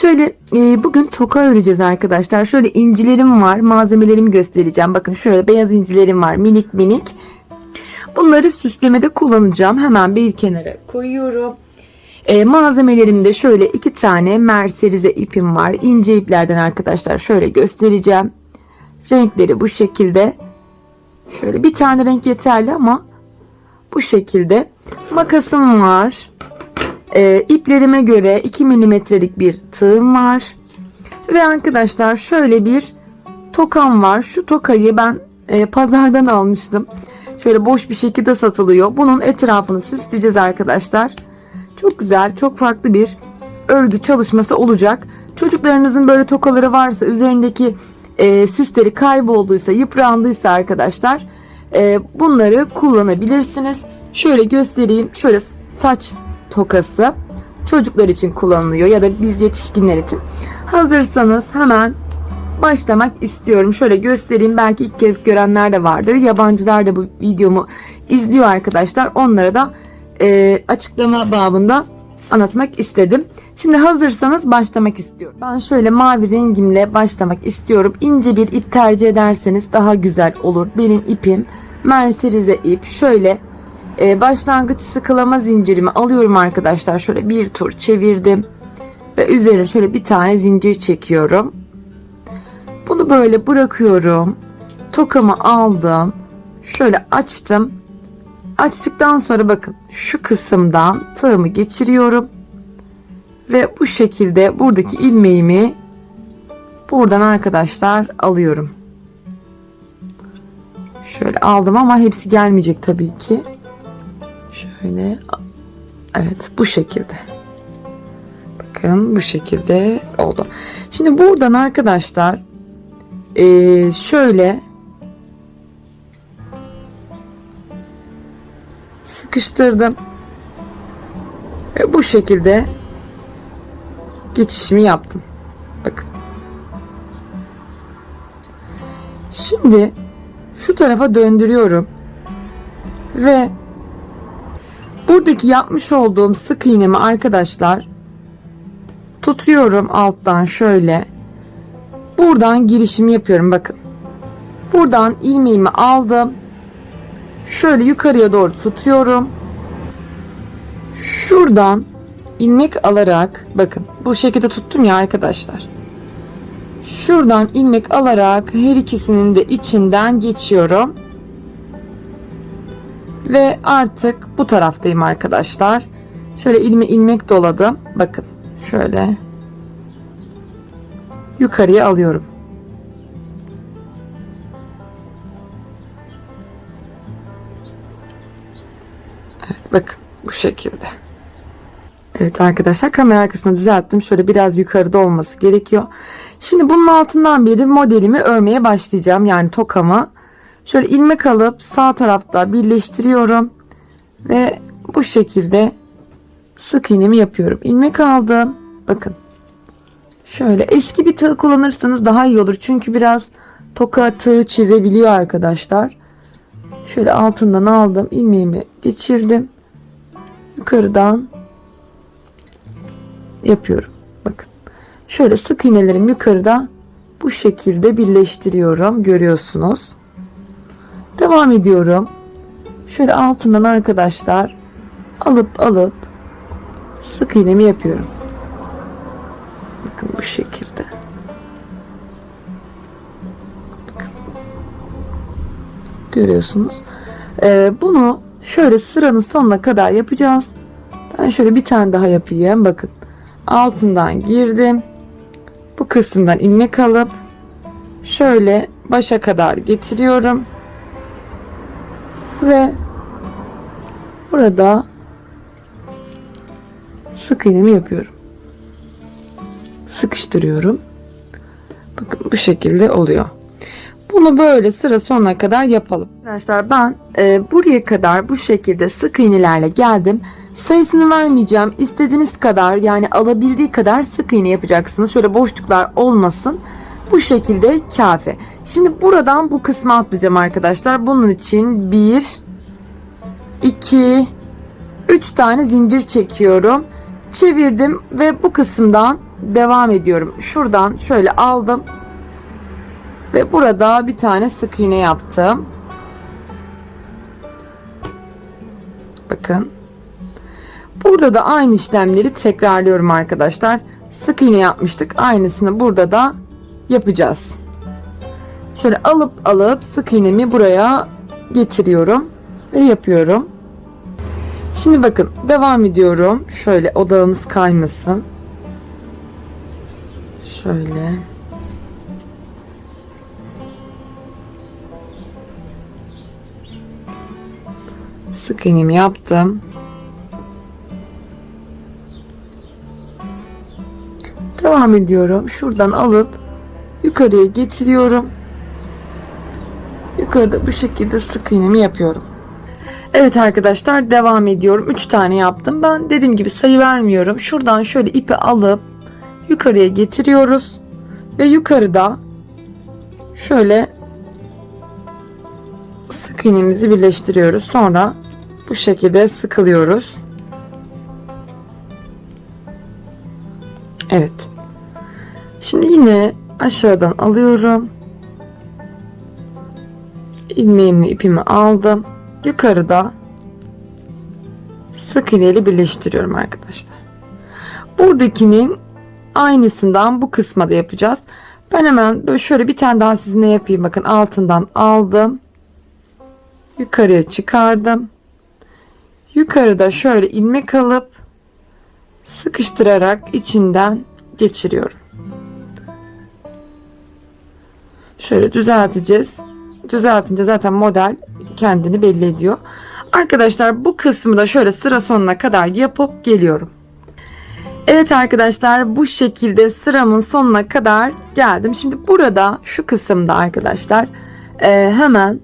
Şöyle e, bugün toka öreceğiz arkadaşlar. Şöyle incilerim var. Malzemelerimi göstereceğim. Bakın şöyle beyaz incilerim var. Minik minik. Bunları süslemede kullanacağım. Hemen bir kenara koyuyorum. E, malzemelerimde şöyle iki tane merserize ipim var. İnce iplerden arkadaşlar şöyle göstereceğim. Renkleri bu şekilde. Şöyle bir tane renk yeterli ama bu şekilde. Makasım var. E, iplerime göre 2 milimetrelik bir tığım var. Ve arkadaşlar şöyle bir tokam var. Şu tokayı ben e, pazardan almıştım. Şöyle boş bir şekilde satılıyor. Bunun etrafını süsleyeceğiz arkadaşlar. Çok güzel, çok farklı bir örgü çalışması olacak. Çocuklarınızın böyle tokaları varsa üzerindeki e, süsleri kaybolduysa, yıprandıysa arkadaşlar e, bunları kullanabilirsiniz. Şöyle göstereyim. Şöyle saç tokası çocuklar için kullanılıyor ya da biz yetişkinler için. Hazırsanız hemen başlamak istiyorum. Şöyle göstereyim. Belki ilk kez görenler de vardır. Yabancılar da bu videomu izliyor arkadaşlar. Onlara da e, açıklama babında anlatmak istedim. Şimdi hazırsanız başlamak istiyorum. Ben şöyle mavi rengimle başlamak istiyorum. İnce bir ip tercih ederseniz daha güzel olur. Benim ipim merserize ip. Şöyle e, başlangıç sıkılama zincirimi alıyorum arkadaşlar. Şöyle bir tur çevirdim. Ve üzerine şöyle bir tane zincir çekiyorum. Bunu böyle bırakıyorum. Tokamı aldım. Şöyle açtım. Açtıktan sonra bakın şu kısımdan tığımı geçiriyorum. Ve bu şekilde buradaki ilmeğimi buradan arkadaşlar alıyorum. Şöyle aldım ama hepsi gelmeyecek tabii ki. Şöyle evet bu şekilde. Bakın bu şekilde oldu. Şimdi buradan arkadaşlar eee, şöyle sıkıştırdım. Ve bu şekilde geçişimi yaptım. Bakın. Şimdi şu tarafa döndürüyorum. Ve buradaki yapmış olduğum sık iğnemi arkadaşlar tutuyorum alttan şöyle. Buradan girişimi yapıyorum bakın. Buradan ilmeğimi aldım. Şöyle yukarıya doğru tutuyorum. Şuradan ilmek alarak bakın bu şekilde tuttum ya arkadaşlar. Şuradan ilmek alarak her ikisinin de içinden geçiyorum. Ve artık bu taraftayım arkadaşlar. Şöyle ilme ilmek doladım. Bakın şöyle yukarıya alıyorum. Evet bakın bu şekilde. Evet arkadaşlar kamera arkasını düzelttim. Şöyle biraz yukarıda olması gerekiyor. Şimdi bunun altından de modelimi örmeye başlayacağım. Yani tokamı. Şöyle ilmek alıp sağ tarafta birleştiriyorum. Ve bu şekilde sık iğnemi yapıyorum. İlmek aldım. Bakın. Şöyle eski bir tığ kullanırsanız daha iyi olur. Çünkü biraz toka tığ çizebiliyor arkadaşlar. Şöyle altından aldım. ilmeğimi geçirdim. Yukarıdan yapıyorum. Bakın. Şöyle sık iğnelerim yukarıda bu şekilde birleştiriyorum. Görüyorsunuz. Devam ediyorum. Şöyle altından arkadaşlar alıp alıp sık iğnemi yapıyorum. Bakın bu şekilde. Görüyorsunuz. Ee, bunu şöyle sıranın sonuna kadar yapacağız. Ben şöyle bir tane daha yapayım. Bakın. Altından girdim. Bu kısımdan ilmek alıp şöyle başa kadar getiriyorum. Ve burada sık iğnemi yapıyorum. Sıkıştırıyorum. Bakın bu şekilde oluyor. Bunu böyle sıra sonuna kadar yapalım. Arkadaşlar ben e, buraya kadar bu şekilde sık iğnelerle geldim. Sayısını vermeyeceğim. İstediğiniz kadar yani alabildiği kadar sık iğne yapacaksınız. Şöyle boşluklar olmasın. Bu şekilde kafe. Şimdi buradan bu kısmı atlayacağım arkadaşlar. Bunun için 1 2 3 tane zincir çekiyorum. Çevirdim ve bu kısımdan devam ediyorum. Şuradan şöyle aldım. Ve burada bir tane sık iğne yaptım. Bakın. Burada da aynı işlemleri tekrarlıyorum arkadaşlar. Sık iğne yapmıştık. Aynısını burada da yapacağız. Şöyle alıp alıp sık iğnemi buraya getiriyorum ve yapıyorum. Şimdi bakın devam ediyorum. Şöyle odağımız kaymasın. Şöyle. Sık iğnemi yaptım. Devam ediyorum. Şuradan alıp yukarıya getiriyorum. Yukarıda bu şekilde sık iğnemi yapıyorum. Evet arkadaşlar devam ediyorum. 3 tane yaptım. Ben dediğim gibi sayı vermiyorum. Şuradan şöyle ipi alıp yukarıya getiriyoruz. Ve yukarıda şöyle sık iğnemizi birleştiriyoruz. Sonra bu şekilde sıkılıyoruz. Evet. Şimdi yine aşağıdan alıyorum. ilmeğimle ipimi aldım. Yukarıda sık iğneyle birleştiriyorum arkadaşlar. Buradakinin aynısından bu kısma da yapacağız. Ben hemen böyle şöyle bir tane daha sizinle yapayım. Bakın altından aldım. Yukarıya çıkardım. Yukarıda şöyle ilmek alıp sıkıştırarak içinden geçiriyorum. Şöyle düzelteceğiz. Düzeltince zaten model kendini belli ediyor. Arkadaşlar bu kısmı da şöyle sıra sonuna kadar yapıp geliyorum. Evet arkadaşlar bu şekilde sıramın sonuna kadar geldim. Şimdi burada şu kısımda arkadaşlar e, hemen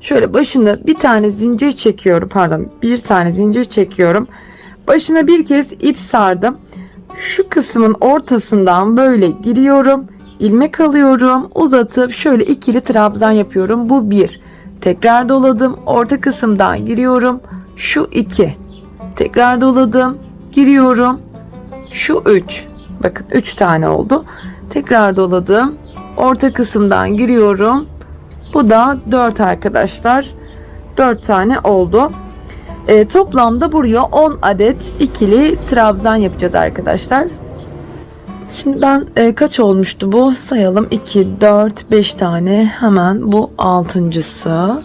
şöyle başına bir tane zincir çekiyorum pardon bir tane zincir çekiyorum. Başına bir kez ip sardım. Şu kısmın ortasından böyle giriyorum. İlmek alıyorum. Uzatıp şöyle ikili trabzan yapıyorum. Bu bir. Tekrar doladım. Orta kısımdan giriyorum. Şu iki. Tekrar doladım. Giriyorum. Şu üç. Bakın üç tane oldu. Tekrar doladım. Orta kısımdan giriyorum. Bu da dört arkadaşlar. Dört tane oldu. E, toplamda buraya 10 adet ikili trabzan yapacağız arkadaşlar. Şimdi ben e, kaç olmuştu bu? Sayalım 2, 4, 5 tane. Hemen bu altıncısı.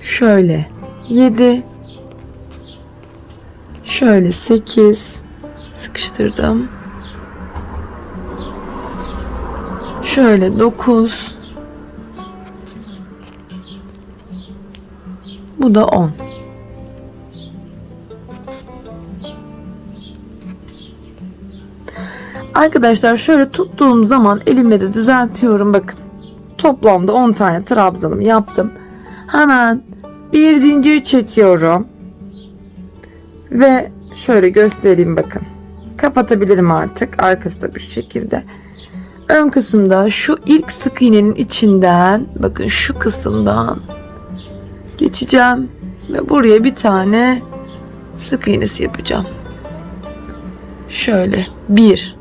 Şöyle 7. Şöyle 8. Sıkıştırdım. Şöyle 9. Bu da 10. Arkadaşlar şöyle tuttuğum zaman elimle de düzeltiyorum bakın. Toplamda 10 tane trabzanım yaptım. Hemen bir zincir çekiyorum. Ve şöyle göstereyim bakın. Kapatabilirim artık. Arkası da bu şekilde. Ön kısımda şu ilk sık iğnenin içinden bakın şu kısımdan geçeceğim ve buraya bir tane sık iğnesi yapacağım. Şöyle bir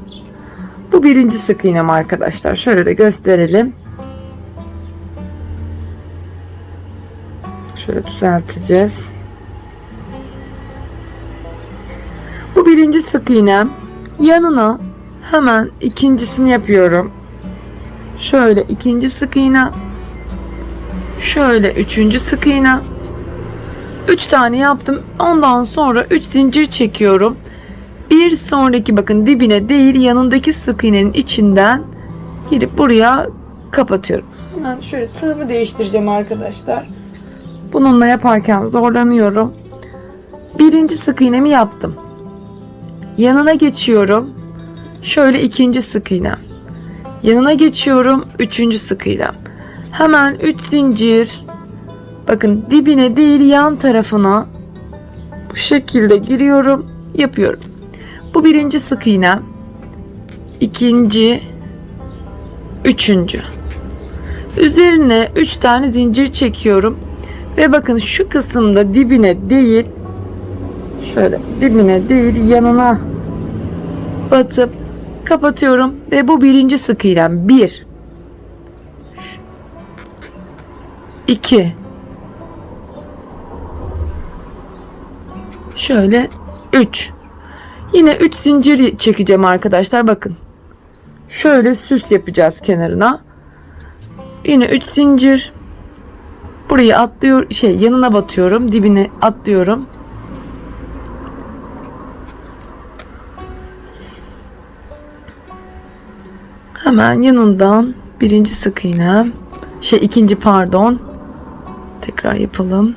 bu birinci sık iğnem arkadaşlar. Şöyle de gösterelim. Şöyle düzelteceğiz. Bu birinci sık iğnem. Yanına hemen ikincisini yapıyorum. Şöyle ikinci sık iğne. Şöyle üçüncü sık iğne. Üç tane yaptım. Ondan sonra üç zincir çekiyorum. Bir sonraki bakın dibine değil yanındaki sık iğnenin içinden girip buraya kapatıyorum. Hemen şöyle tığımı değiştireceğim arkadaşlar. Bununla yaparken zorlanıyorum. Birinci sık iğnemi yaptım. Yanına geçiyorum. Şöyle ikinci sık iğnem. Yanına geçiyorum. Üçüncü sık iğnem. Hemen üç zincir. Bakın dibine değil yan tarafına bu şekilde giriyorum. Yapıyorum. Bu birinci sık iğne. ikinci, üçüncü. Üzerine üç tane zincir çekiyorum. Ve bakın şu kısımda dibine değil şöyle dibine değil yanına batıp Kapatıyorum ve bu birinci sık iğnem. Bir. İki. Şöyle 3. Yine 3 zincir çekeceğim arkadaşlar bakın. Şöyle süs yapacağız kenarına. Yine 3 zincir. Burayı atlıyor şey yanına batıyorum. Dibine atlıyorum. Hemen yanından birinci sık iğne. Şey ikinci pardon. Tekrar yapalım.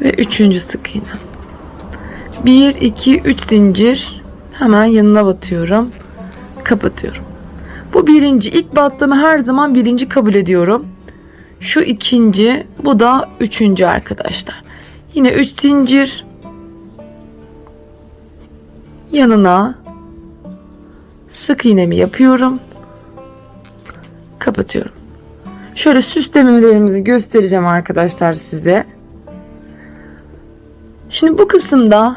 Ve üçüncü sık iğne. 1, 2, 3 zincir. Hemen yanına batıyorum. Kapatıyorum. Bu birinci. ilk battığımı her zaman birinci kabul ediyorum. Şu ikinci. Bu da üçüncü arkadaşlar. Yine 3 zincir. Yanına sık iğnemi yapıyorum. Kapatıyorum. Şöyle süslemelerimizi göstereceğim arkadaşlar size. Şimdi bu kısımda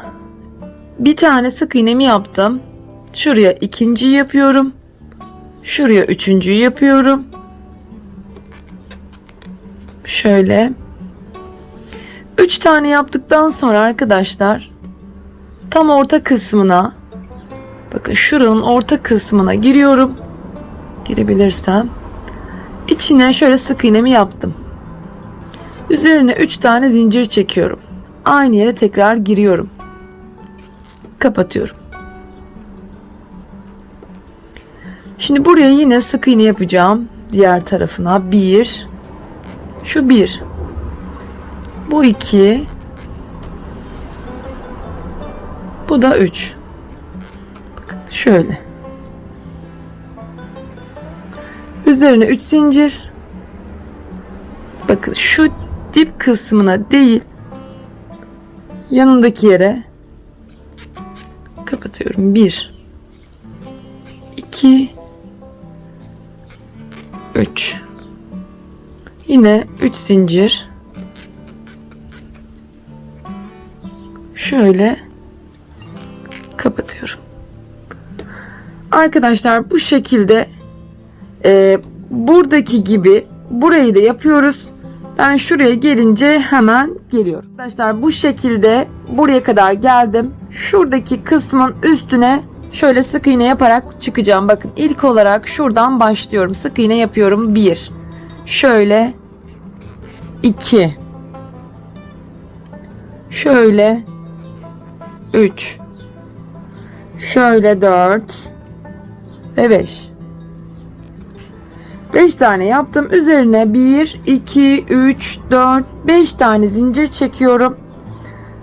bir tane sık iğnemi yaptım. Şuraya ikinciyi yapıyorum. Şuraya üçüncüyü yapıyorum. Şöyle. Üç tane yaptıktan sonra arkadaşlar tam orta kısmına bakın şuranın orta kısmına giriyorum. Girebilirsem. İçine şöyle sık iğnemi yaptım. Üzerine 3 tane zincir çekiyorum. Aynı yere tekrar giriyorum. Kapatıyorum. Şimdi buraya yine sık iğne yapacağım. Diğer tarafına bir. Şu bir. Bu iki. Bu da üç. Bakın şöyle. Üzerine 3 zincir. Bakın şu dip kısmına değil yanındaki yere kapatıyorum. 1 2 3 Yine 3 zincir. Şöyle kapatıyorum. Arkadaşlar bu şekilde e, buradaki gibi burayı da yapıyoruz. Ben şuraya gelince hemen geliyorum. Arkadaşlar bu şekilde buraya kadar geldim. Şuradaki kısmın üstüne şöyle sık iğne yaparak çıkacağım. Bakın ilk olarak şuradan başlıyorum. Sık iğne yapıyorum. 1. Şöyle 2. Şöyle 3. Şöyle 4 ve 5. 5 tane yaptım. Üzerine 1, 2, 3, 4, 5 tane zincir çekiyorum.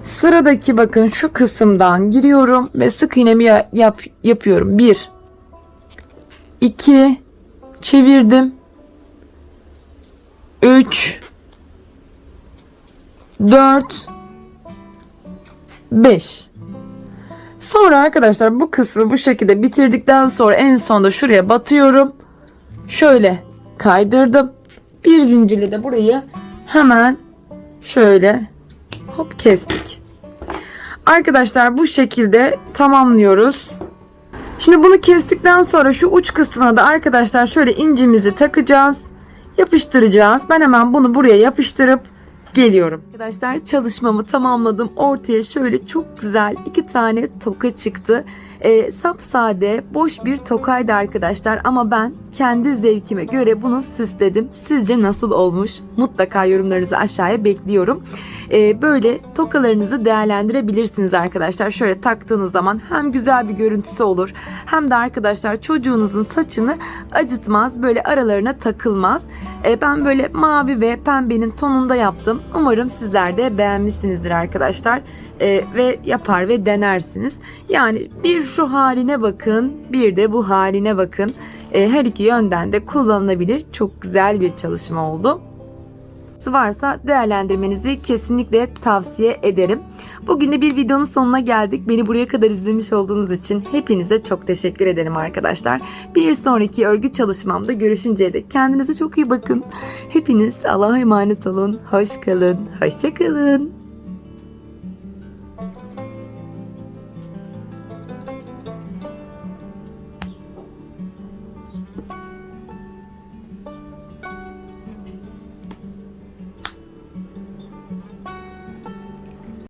Sıradaki bakın şu kısımdan giriyorum ve sık iğnemi yap, yapıyorum. 1, 2, çevirdim. 3, 4, 5. Sonra arkadaşlar bu kısmı bu şekilde bitirdikten sonra en sonda şuraya batıyorum şöyle kaydırdım. Bir zincirle de burayı hemen şöyle hop kestik. Arkadaşlar bu şekilde tamamlıyoruz. Şimdi bunu kestikten sonra şu uç kısmına da arkadaşlar şöyle incimizi takacağız. Yapıştıracağız. Ben hemen bunu buraya yapıştırıp geliyorum. Arkadaşlar çalışmamı tamamladım. Ortaya şöyle çok güzel iki tane toka çıktı. E, sapsade, boş bir tokaydı arkadaşlar ama ben kendi zevkime göre bunu süsledim. Sizce nasıl olmuş? Mutlaka yorumlarınızı aşağıya bekliyorum. E, böyle tokalarınızı değerlendirebilirsiniz arkadaşlar. Şöyle taktığınız zaman hem güzel bir görüntüsü olur hem de arkadaşlar çocuğunuzun saçını acıtmaz. Böyle aralarına takılmaz. E, ben böyle mavi ve pembenin tonunda yaptım. Umarım sizler de beğenmişsinizdir arkadaşlar. E, ve yapar ve denersiniz. Yani bir şu haline bakın bir de bu haline bakın. E, her iki yönden de kullanılabilir. Çok güzel bir çalışma oldu varsa değerlendirmenizi kesinlikle tavsiye ederim. Bugün de bir videonun sonuna geldik. Beni buraya kadar izlemiş olduğunuz için hepinize çok teşekkür ederim arkadaşlar. Bir sonraki örgü çalışmamda görüşünceye dek kendinize çok iyi bakın. Hepiniz Allah'a emanet olun. Hoş kalın. Hoşça kalın.